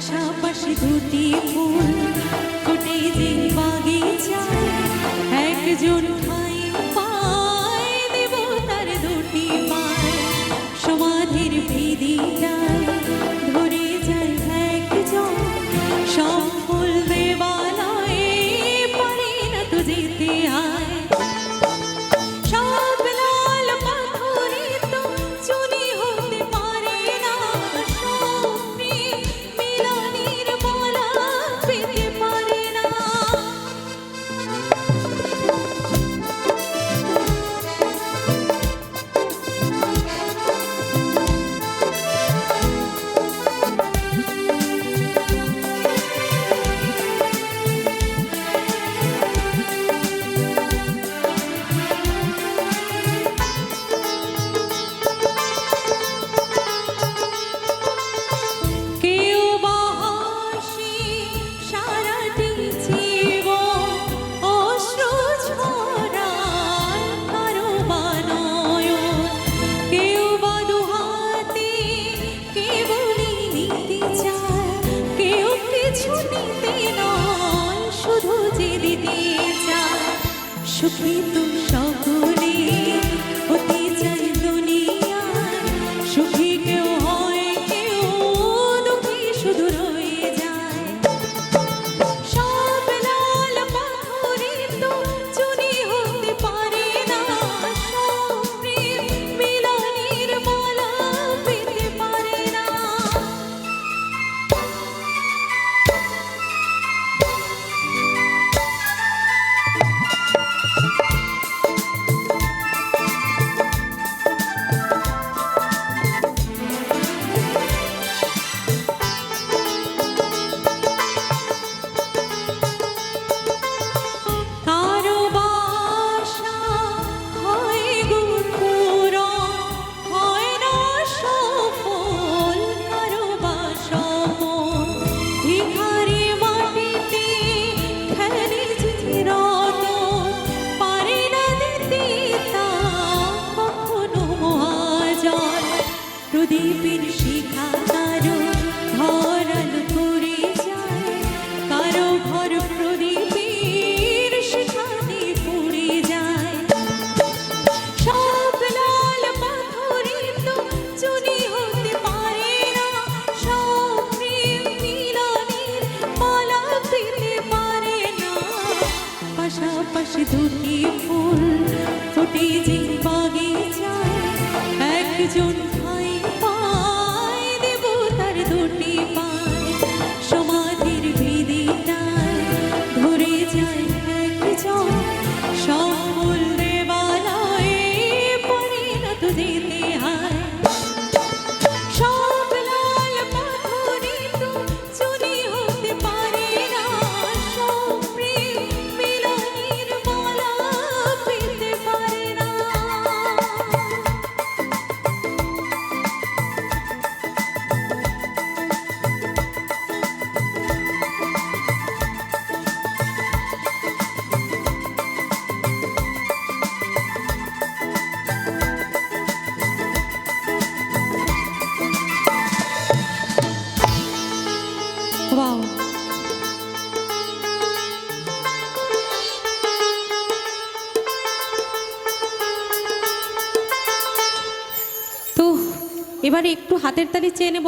পাশাপাশি দুটি ফুল দুটি দিন বাগিচায় একজন সুখী তো সকলে প্রদীপের শিখা কারও ঘর আলো করে যায়। কারও ঘর প্রদীপের শিখাতে পড়ে যায়। সব লাল পাথরে তো চুনি হতে পারে না। সব প্রেম মিলনের মালা পেতে পারে না। পাশাপাশি দুটি ফুল ফুটে যে বাগিচায় একজন এবারে একটু হাতের তালি চেয়ে নেব